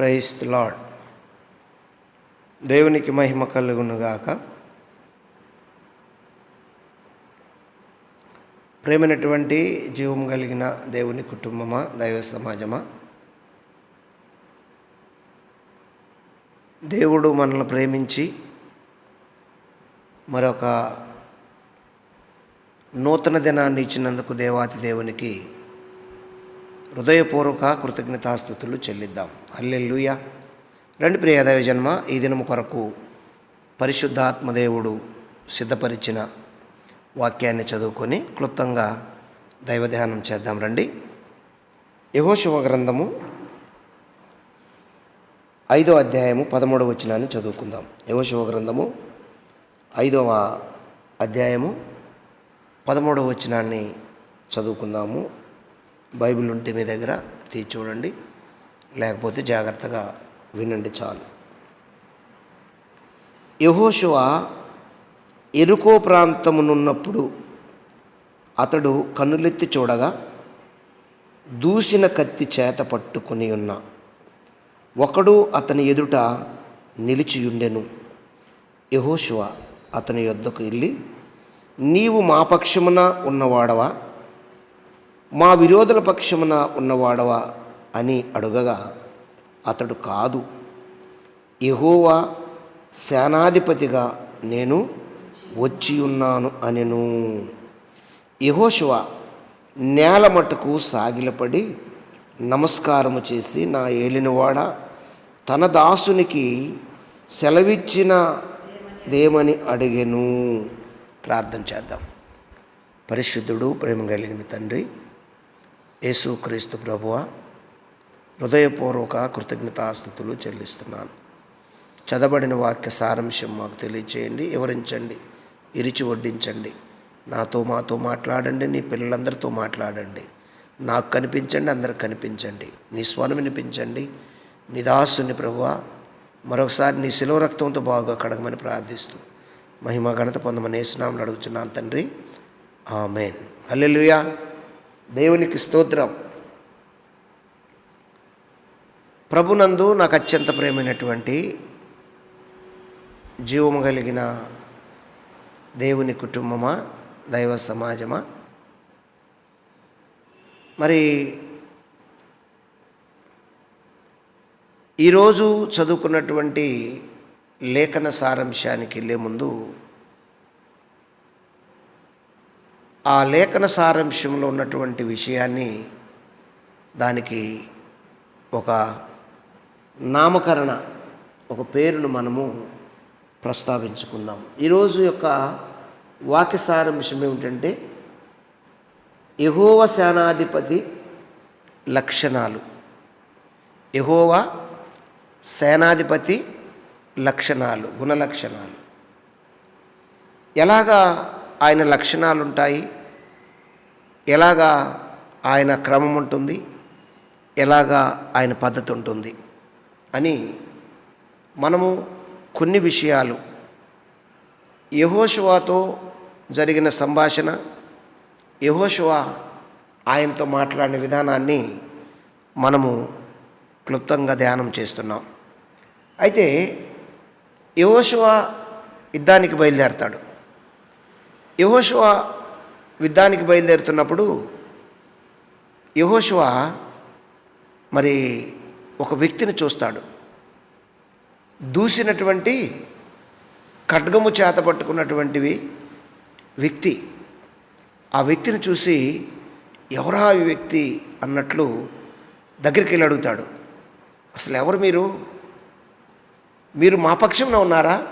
Price lord దేవునికి మహిమ కలుగునుగాక. ప్రేమైనటువంటి జీవం కలిగిన దేవుని కుటుంబమా దైవ సమాజమా? దేవుడు మనల్ని ప్రేమించి మరొక నూతన దినాన్ని ఇచ్చినందుకు దేవాతి దేవునికి హృదయపూర్వక కృతజ్ఞతాస్థుతులు చెల్లిద్దాం. హల్లెలూయా. రండి ప్రియ జన్మ ఈ దినము కొరకు పరిశుద్ధాత్మదేవుడు సిద్ధపరిచిన వాక్యాన్ని చదువుకొని క్లుప్తంగా దైవధ్యానం చేద్దాం రండి. యహోశివ గ్రంథము ఐదో అధ్యాయము పదమూడవ వచనాన్ని చదువుకుందాం. యహోశివ గ్రంథము ఐదవ అధ్యాయము పదమూడవ వచనాన్ని చదువుకుందాము. బైబిల్ ఉంటే మీ దగ్గర తీసి చూడండి. లేకపోతే జాగ్రత్తగా వినండి చాలు. యహోశువ ఎరుకో ప్రాంతమునున్నప్పుడు అతడు కన్నులెత్తి చూడగా దూసిన కత్తి చేత పట్టుకుని ఉన్న ఒకడు అతని ఎదుట నిలిచియుండెను యహోశువ అతని యొద్దకు వెళ్ళి నీవు మా పక్షమున ఉన్నవాడవా? మా విరోధుల పక్షమున ఉన్నవాడవా అని అడుగగా అతడు కాదు. ఎహోవా సేనాధిపతిగా నేను వచ్చి ఉన్నాను అనెను. యహోశువ నేల మట్టుకు సాగిలపడి నమస్కారము చేసి నా ఏలినవాడ తన దాసునికి సెలవిచ్చిన దేమని అడిగెను. ప్రార్థన చేద్దాం. పరిశుద్ధుడు ప్రేమ కలిగిన తండ్రి యేసుక్రీస్తు ప్రభువ హృదయపూర్వక కృతజ్ఞతాస్థుతులు చెల్లిస్తున్నాను. చదబడిన వాక్య సారాంశం మాకు తెలియచేయండి వివరించండి ఇరిచి వడ్డించండి. నాతో మాతో మాట్లాడండి నీ పిల్లలందరితో మాట్లాడండి. నాకు కనిపించండి అందరికి కనిపించండి. నీ స్వరం వినిపించండి. నీ దాసుని ప్రభువ మరొకసారి నీ శిలవ రక్తంతో బాగా కడగమని ప్రార్థిస్తూ మహిమ ఘనత పొందమని వేసినామని అడుగుతున్నాను తండ్రి. ఆమెన్. హల్లెలూయా. దేవునికి స్తోత్రం. ప్రభునందు నాకు అత్యంత ప్రేమైనటువంటి జీవము కలిగిన దేవుని కుటుంబమా దైవ సమాజమా? మరి ఈరోజు చదువుకున్నటువంటి లేఖన సారాంశానికి వెళ్ళే ముందు ఆ లేఖన సారాంశంలో ఉన్నటువంటి విషయాన్ని దానికి ఒక నామకరణ ఒక పేరును మనము ప్రస్తావించుకుందాం. ఈరోజు యొక్క వాక్య సారాంశం ఏమిటంటే యహోవ సేనాధిపతి లక్షణాలు. యహోవ సేనాధిపతి లక్షణాలు గుణ లక్షణాలు ఎలాగా ఆయన లక్షణాలు ఉంటాయి ఎలాగా ఆయన క్రమం ఉంటుంది ఎలాగా ఆయన పద్ధతి ఉంటుంది అని మనము కొన్ని విషయాలు. యహోశువాతో జరిగిన సంభాషణ యహోశువ ఆయనతో మాట్లాడిన విధానాన్ని మనము క్లుప్తంగా ధ్యానం చేస్తున్నాం. అయితే యహోశువ యుద్ధానికి బయలుదేరతాడు. యహోశివ యుద్ధానికి బయలుదేరుతున్నప్పుడు యహోశివ మరి ఒక వ్యక్తిని చూస్తాడు. దూసినటువంటి ఖడ్గము చేత పట్టుకున్నటువంటివి వ్యక్తి. ఆ వ్యక్తిని చూసి ఎవరా ఈ వ్యక్తి అన్నట్లు దగ్గరికి వెళ్ళి అడుగుతాడు. అసలు ఎవరు మీరు? మీరు మా పక్షంలో ఉన్నారా?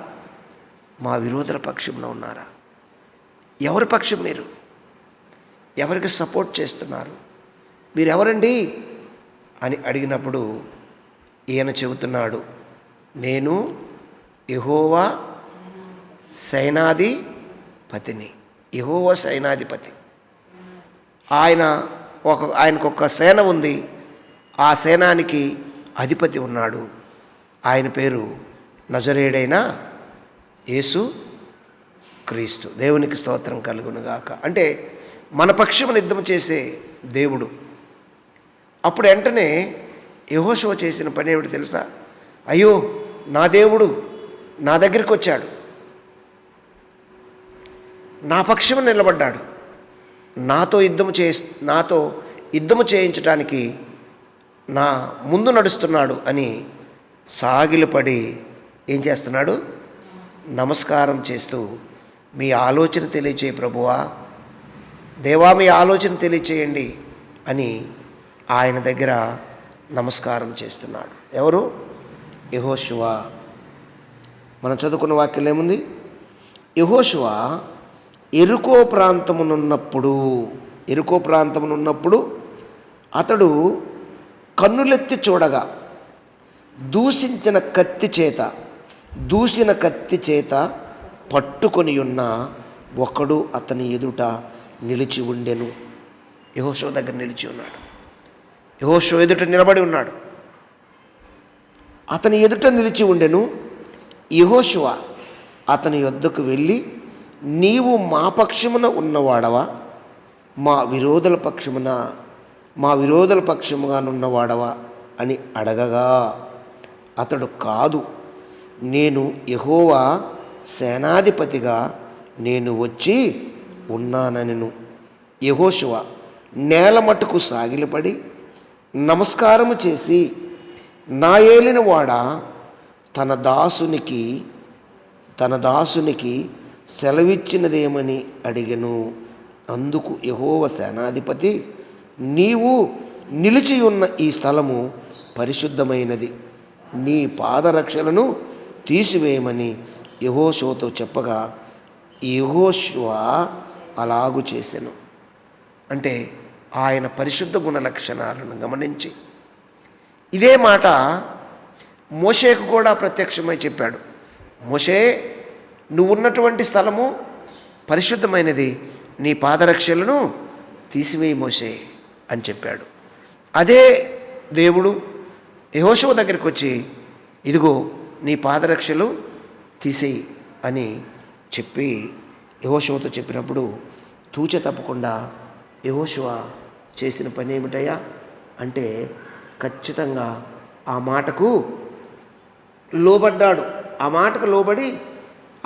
మా విరోధుల పక్షంలో ఉన్నారా? ఎవరి పక్షం మీరు? ఎవరికి సపోర్ట్ చేస్తున్నారు? మీరు ఎవరండి అని అడిగినప్పుడు ఈయన చెబుతున్నాడు నేను యహోవా సైనాధిపతిని యహోవా సైనాధిపతి. ఆయన ఒక ఆయనకొక సేన ఉంది. ఆ సేనానికి అధిపతి ఉన్నాడు. ఆయన పేరు నజరేడైన యేసు క్రీస్తు. దేవునికి స్తోత్రం కలుగునుగాక. అంటే మన పక్షమును యుద్ధం చేసే దేవుడు. అప్పుడు వెంటనే యహోశివ చేసిన పని ఏమిటి తెలుసా? అయ్యో నా దేవుడు నా దగ్గరికి వచ్చాడు. నా పక్షము నిలబడ్డాడు. నాతో యుద్ధము చే నాతో యుద్ధము చేయించడానికి నా ముందు నడుస్తున్నాడు అని సాగిలపడి ఏం చేస్తున్నాడు? నమస్కారం చేస్తూ మీ ఆలోచన తెలియచేయి ప్రభువా. దేవా మీ ఆలోచన తెలియచేయండి అని ఆయన దగ్గర నమస్కారం చేస్తున్నాడు. ఎవరు? యహోశివ మనం చదువుకున్న వాక్యం ఏముంది? యహోశివ ఎరుకో ప్రాంతమునున్నప్పుడు ఎరుకో ప్రాంతమునున్నప్పుడు అతడు కన్నులెత్తి చూడగా దూషించిన కత్తి చేత దూసిన కత్తి చేత పట్టుకొని ఉన్న ఒకడు అతని ఎదుట నిలిచి ఉండెను. యహోషో దగ్గర నిలిచి ఉన్నాడు. యహోషో ఎదుట నిలబడి ఉన్నాడు. అతని ఎదుట నిలిచి ఉండెను. యహోశువ అతని యొద్దకు వెళ్ళి నీవు మా పక్షమున ఉన్నవాడవా? మా విరోధుల పక్షమున మా విరోధుల పక్షముగానున్నవాడవా అని అడగగా అతడు కాదు. నేను యహోవా సేనాధిపతిగా నేను వచ్చి ఉన్నానను యహోశివ నేల మట్టుకు సాగిలపడి నమస్కారము చేసి నా ఏలిన వాడ తన దాసునికి తన దాసునికి సెలవిచ్చినదేమని అడిగను. అందుకు యహోవ సేనాధిపతి నీవు నిలిచి ఉన్న ఈ స్థలము పరిశుద్ధమైనది. నీ పాదరక్షలను తీసివేయమని యహోషువతో చెప్పగా యహోశువ అలాగు చేశాను అంటే ఆయన పరిశుద్ధ గుణ లక్షణాలను గమనించి. ఇదే మాట మోషేకు కూడా ప్రత్యక్షమై చెప్పాడు. మోషే నువ్వు ఉన్నటువంటి స్థలము పరిశుద్ధమైనది. నీ పాదరక్షలను తీసివేయి మోషే అని చెప్పాడు. అదే దేవుడు యహోశవ దగ్గరికి వచ్చి ఇదిగో నీ పాదరక్షలు తీసేయి అని చెప్పి యహోశివతో చెప్పినప్పుడు తూచ తప్పకుండా యహోశివ చేసిన పని ఏమిటయ్యా? అంటే ఖచ్చితంగా ఆ మాటకు లోబడ్డాడు. ఆ మాటకు లోబడి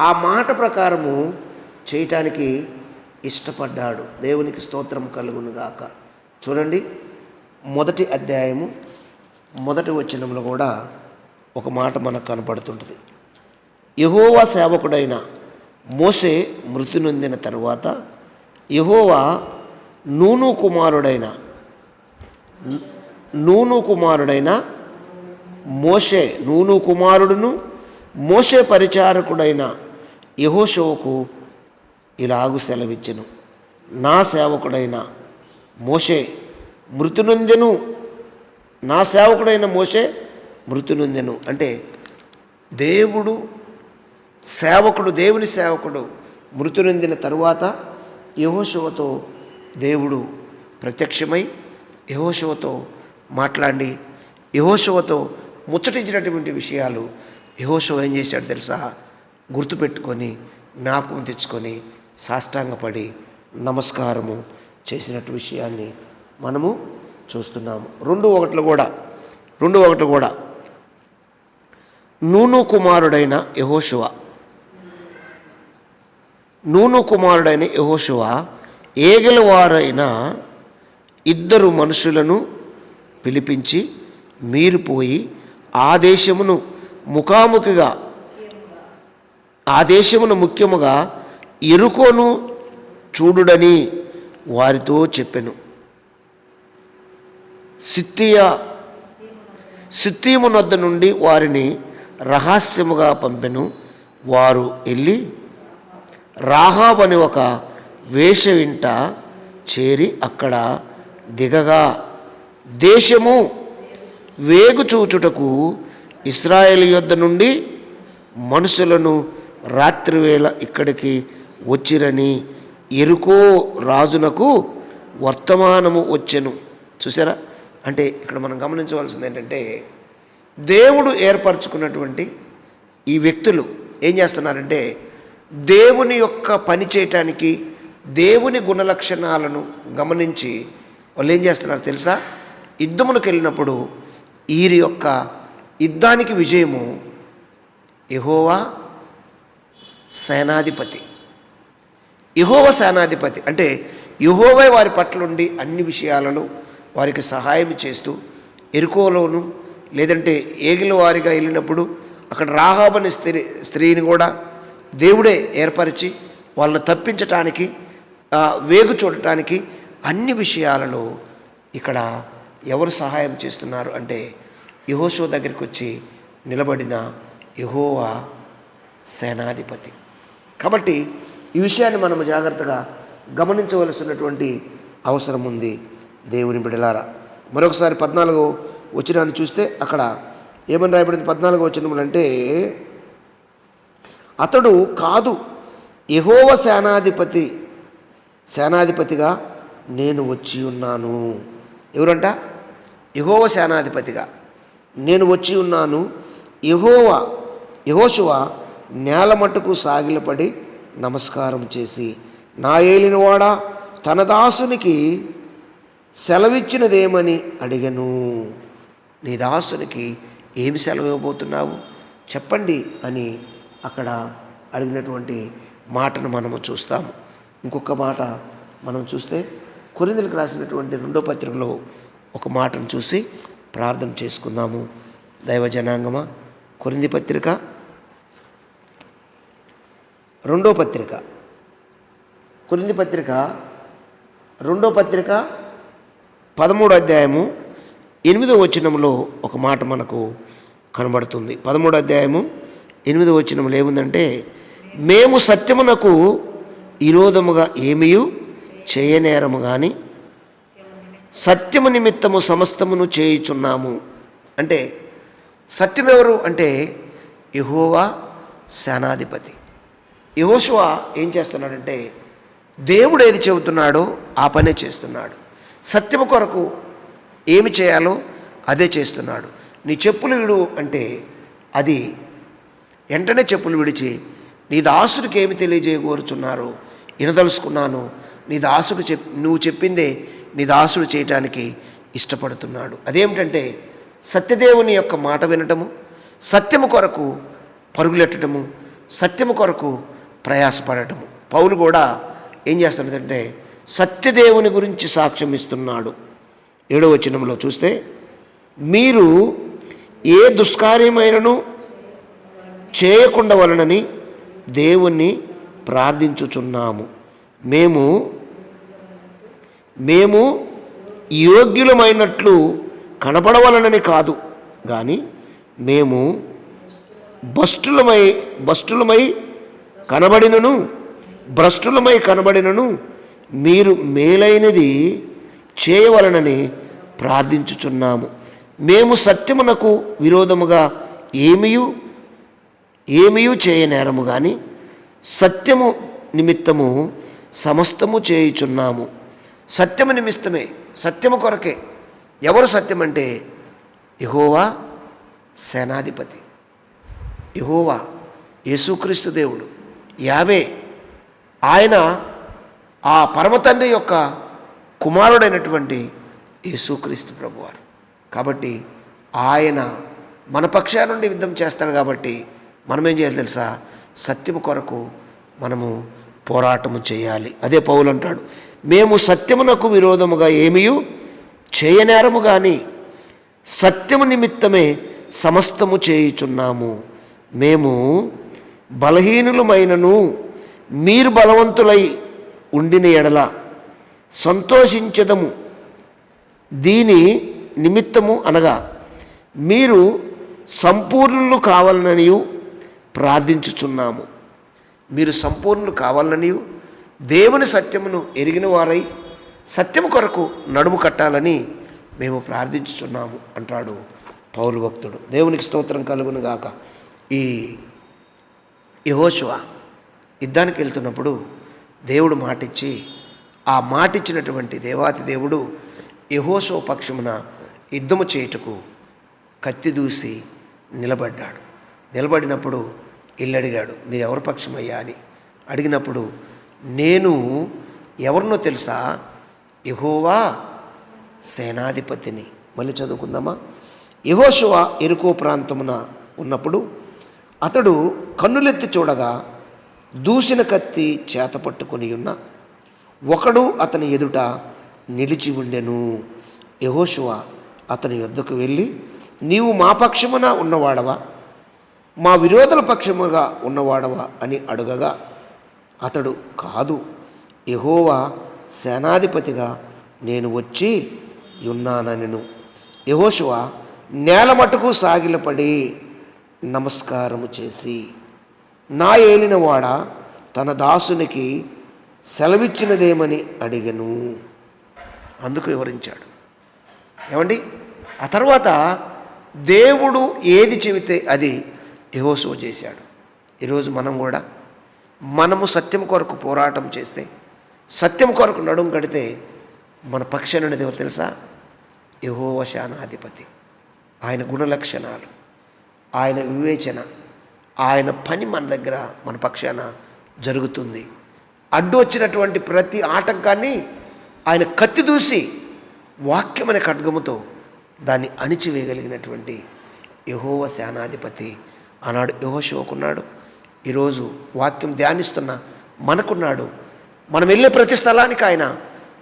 ఆ మాట ప్రకారము చేయటానికి ఇష్టపడ్డాడు. దేవునికి స్తోత్రం కలుగునుగాక. చూడండి మొదటి అధ్యాయము మొదటి వచనంలో కూడా ఒక మాట మనకు కనపడుతుంటుంది. యహోవా సేవకుడైన మోసే మృతి నొందిన తరువాత యహోవా నూను కుమారుడైన నూను కుమారుడైన మోషే నూను కుమారుడును మోషే పరిచారకుడైన యహోషోకు ఇలాగు సెలవిచ్చెను. నా సేవకుడైన మోషే మృతి నొందెను. నా సేవకుడైన మోషే మృతి నొందెను. అంటే దేవుడు సేవకుడు దేవుని సేవకుడు మృతి నొందిన తరువాత యహోశువతో దేవుడు ప్రత్యక్షమై యహోశివతో మాట్లాడి యహోశివతో ముచ్చటించినటువంటి విషయాలు యహోశివ ఏం చేశాడు తెలుసా? గుర్తుపెట్టుకొని జ్ఞాపకం తెచ్చుకొని సాష్టాంగపడి నమస్కారము చేసినట్టు విషయాన్ని మనము చూస్తున్నాము. రెండు ఒకట్లు కూడా రెండు ఒకటి కూడా. నూను కుమారుడైన యహోశువ నూను కుమారుడైన యహోశువ ఏగలవారైన ఇద్దరు మనుషులను పిలిపించి మీరు పోయి ఆ దేశమును ముఖాముఖిగా ఆ దేశమును ముఖ్యముగా ఎరుకోను చూడుడని వారితో చెప్పెను. సిత్తియా సిత్తీమునొద్ద నుండి వారిని రహస్యముగా పంపెను. వారు వెళ్ళి రాహాబ్ అని ఒక వేష వింట చేరి అక్కడ దిగగా దేశము వేగు చూచుటకు ఇస్రాయేల్ యొద్ద నుండి మనుషులను రాత్రివేళ ఇక్కడికి వచ్చిరని ఎరుకో రాజునకు వర్తమానము వచ్చెను. చూసారా అంటే ఇక్కడ మనం గమనించవలసింది ఏంటంటే దేవుడు ఏర్పరచుకున్నటువంటి ఈ వ్యక్తులు ఏం చేస్తున్నారంటే దేవుని యొక్క పని చేయటానికి దేవుని గుణలక్షణాలను గమనించి వాళ్ళు ఏం చేస్తున్నారు తెలుసా? యుద్ధమునకు వెళ్ళినప్పుడు వీరి యొక్క యుద్ధానికి విజయము యహోవా సేనాధిపతి. యహోవ సేనాధిపతి అంటే యహోవే వారి పట్లుండి అన్ని విషయాలలో వారికి సహాయం చేస్తూ ఎరుకోలోను లేదంటే ఏగిల వారిగా వెళ్ళినప్పుడు అక్కడ రాహాబని స్త్రీ స్త్రీని కూడా దేవుడే ఏర్పరిచి వాళ్ళని తప్పించటానికి వేగు చూడటానికి అన్ని విషయాలలో ఇక్కడ ఎవరు సహాయం చేస్తున్నారు అంటే యహోషో దగ్గరికి వచ్చి నిలబడిన యహోవా సేనాధిపతి. కాబట్టి ఈ విషయాన్ని మనం జాగ్రత్తగా గమనించవలసినటువంటి అవసరం ఉంది దేవుని బిడలారా. మరొకసారి పద్నాలుగు వచ్చినాన్ని చూస్తే అక్కడ ఏమని రాయబడింది? పద్నాలుగు వచ్చినములు అంటే అతడు కాదు. యహోవ సేనాధిపతి సేనాధిపతిగా నేను వచ్చి ఉన్నాను. ఎవరంట? యహోవ సేనాధిపతిగా నేను వచ్చి ఉన్నాను. యహోవ యహోశువ నేల మట్టుకు సాగిలపడి నమస్కారం చేసి నా ఏలినవాడా తన దాసునికి సెలవిచ్చినదేమని అడిగను. నీ దాసునికి ఏమి సెలవు ఇవ్వబోతున్నావు చెప్పండి అని అక్కడ అడిగినటువంటి మాటను మనము చూస్తాము. ఇంకొక మాట మనం చూస్తే కొరిందులకు రాసినటువంటి రెండో పత్రికలో ఒక మాటను చూసి ప్రార్థన చేసుకుందాము. దైవ జనాంగమా కొరింది పత్రిక. రెండో పత్రిక. కొరింది పత్రిక రెండో పత్రిక పదమూడో అధ్యాయము ఎనిమిదో వచనంలో ఒక మాట మనకు కనబడుతుంది. పదమూడో అధ్యాయము ఎనిమిదో వచనంలో ఏముందంటే మేము సత్యమునకు విరోధముగా ఏమియు చేయనేరము కానీ సత్యము నిమిత్తము సమస్తమును చేయుచున్నాము. అంటే సత్యం ఎవరు అంటే యహోవా సేనాధిపతి. యహోశువ ఏం చేస్తున్నాడంటే దేవుడు ఏది చెబుతున్నాడో ఆ పనే చేస్తున్నాడు. సత్యము కొరకు ఏమి చేయాలో అదే చేస్తున్నాడు. నీ చెప్పులు విడు అంటే అది వెంటనే చెప్పులు విడిచి నీ దాసుడికి ఏమి తెలియజేయగోరుచున్నారు? వినదలుచుకున్నాను. నీ దాసుడు చెప్ నువ్వు చెప్పిందే నీ దాసుడు చేయటానికి ఇష్టపడుతున్నాడు. అదేమిటంటే సత్యదేవుని యొక్క మాట వినటము సత్యము కొరకు పరుగులెట్టడము సత్యము కొరకు ప్రయాసపడటము. పౌలు కూడా ఏం చేస్తున్నాడంటే సత్యదేవుని గురించి సాక్ష్యం ఇస్తున్నాడు. ఏడవ వచనంలో చూస్తే మీరు ఏ దుష్కార్యమైనను చేయకుండా వలనని దేవుణ్ణి ప్రార్థించుచున్నాము. మేము మేము యోగ్యులమైనట్లు కనపడవలనని కాదు. కానీ మేము భస్టులమై భస్టులమై కనబడినను భ్రష్టులమై కనబడినను మీరు మేలైనది చేయవలనని ప్రార్థించుచున్నాము. మేము సత్యమునకు విరోధముగా ఏమియు ఏమీయూ చేయనేరము కానీ సత్యము నిమిత్తము సమస్తము చేయుచున్నాము. సత్యము నిమిత్తమే సత్యము కొరకే. ఎవరు సత్యం అంటే యహోవా సేనాధిపతి. యహోవా యేసుక్రీస్తు దేవుడు. యావే ఆయన ఆ పరమతండ్రి యొక్క కుమారుడైనటువంటి యేసుక్రీస్తు ప్రభువారు. కాబట్టి ఆయన మన పక్షాల నుండి యుద్ధం చేస్తాడు కాబట్టి మనం ఏం చేయాలి తెలుసా? సత్యము కొరకు మనము పోరాటము చేయాలి. అదే పౌలు అంటాడు. మేము సత్యమునకు విరోధముగా ఏమీయు చేయనేరము కానీ సత్యము నిమిత్తమే సమస్తము చేయుచున్నాము. మేము బలహీనులమైనను మీరు బలవంతులై ఉండిన ఎడల సంతోషించదము. దీని నిమిత్తము అనగా మీరు సంపూర్ణులు కావాలననియు ప్రార్థించుచున్నాము. మీరు సంపూర్ణులు కావాలని దేవుని సత్యమును ఎరిగిన వారై సత్యము కొరకు నడుము కట్టాలని మేము ప్రార్థించుచున్నాము అంటాడు పౌరు భక్తుడు. దేవునికి స్తోత్రం కలుగును గాక. ఈ యహోశువ యుద్ధానికి వెళ్తున్నప్పుడు దేవుడు మాటిచ్చి ఆ మాటిచ్చినటువంటి దేవాతి దేవుడు యహోశో పక్షమున యుద్ధము చేయుటకు కత్తి దూసి నిలబడ్డాడు. నిలబడినప్పుడు ఇల్లు అడిగాడు మీరు ఎవరి పక్షమయ్యా? అని అడిగినప్పుడు నేను ఎవరినో తెలుసా? యహోవా సేనాధిపతిని. మళ్ళీ చదువుకుందామా? యహోశువ ఎరుకో ప్రాంతమున ఉన్నప్పుడు అతడు కన్నులెత్తి చూడగా దూసిన కత్తి చేత పట్టుకొని ఉన్న ఒకడు అతని ఎదుట నిలిచి ఉండెను. యహోశువ అతని యొద్దకు వెళ్ళి నీవు మా పక్షమున ఉన్నవాడవా? మా విరోధుల పక్షముగా ఉన్నవాడవా అని అడగగా అతడు కాదు యహోవా సేనాధిపతిగా నేను వచ్చి ఉన్నానను యహోశువ నేల మటుకు సాగిలపడి నమస్కారము చేసి నా ఏలినవాడ తన దాసునికి సెలవిచ్చినదేమని అడిగను. అందుకు వివరించాడు. ఏమండి? ఆ తర్వాత దేవుడు ఏది చెబితే అది యహోశువ చేశాడు. ఈరోజు మనం కూడా మనము సత్యం కొరకు పోరాటం చేస్తే సత్యం కొరకు నడుం కడితే మన పక్షాన ఉన్నది ఎవరు తెలుసా? యహోవశానాధిపతి ఆయన గుణలక్షణాలు ఆయన వివేచన ఆయన పని మన దగ్గర మన పక్షాన జరుగుతుంది. అడ్డు వచ్చినటువంటి ప్రతి ఆటంకాన్ని ఆయన కత్తి దూసి వాక్యమనే ఖడ్గముతో దాన్ని అణిచివేయగలిగినటువంటి యహోవ సేనాధిపతి ఆనాడు యహోశివకున్నాడు ఈరోజు వాక్యం ధ్యానిస్తున్న మనకున్నాడు. మనం వెళ్ళే ప్రతి స్థలానికి ఆయన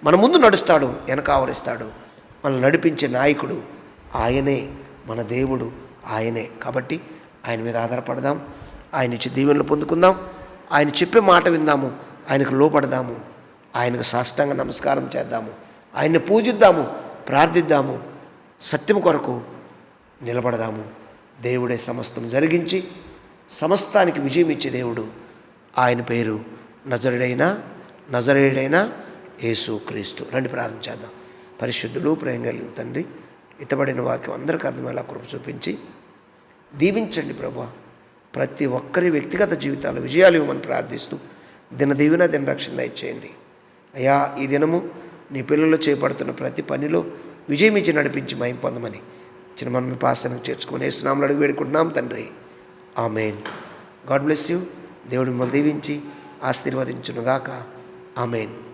మన ముందు నడుస్తాడు వెనక ఆవరిస్తాడు. మనల్ని నడిపించే నాయకుడు ఆయనే మన దేవుడు ఆయనే. కాబట్టి ఆయన మీద ఆధారపడదాం. ఆయన ఇచ్చి దీవెనలు పొందుకుందాం. ఆయన చెప్పే మాట విందాము. ఆయనకు లోపడదాము ఆయనకు సాష్టంగా నమస్కారం చేద్దాము. ఆయన్ని పూజిద్దాము ప్రార్థిద్దాము. సత్యం కొరకు నిలబడదాము. దేవుడే సమస్తం జరిగించి సమస్తానికి విజయం ఇచ్చే దేవుడు ఆయన పేరు నజరుడైన నజరేయుడైన యేసు క్రీస్తు. రండి ప్రార్థన చేద్దాం. పరిశుద్ధుడు ప్రేమ కలిగిన తండ్రి ఇతబడిన వాక్యం అందరికీ అర్థమయ్యేలా కృప చూపించి దీవించండి ప్రభా. ప్రతి ఒక్కరి వ్యక్తిగత జీవితాలు విజయాలు ఇవ్వమని ప్రార్థిస్తూ దిన దీవెన దిన రక్షణ దయచేయండి. అయ్యా ఈ దినము నీ పిల్లలు చేపడుతున్న ప్రతి పనిలో విజయం ఇచ్చి నడిపించి మయం పొందమని చిన్న మనం పాసనకు చేర్చుకుని వేసునామలు అడిగి వేడుకుంటున్నాం తండ్రి. ఆమెన్. God bless you. దేవుడు మిమ్మల్ని దీవించి ఆశీర్వదించునుగాక. ఆమెన్.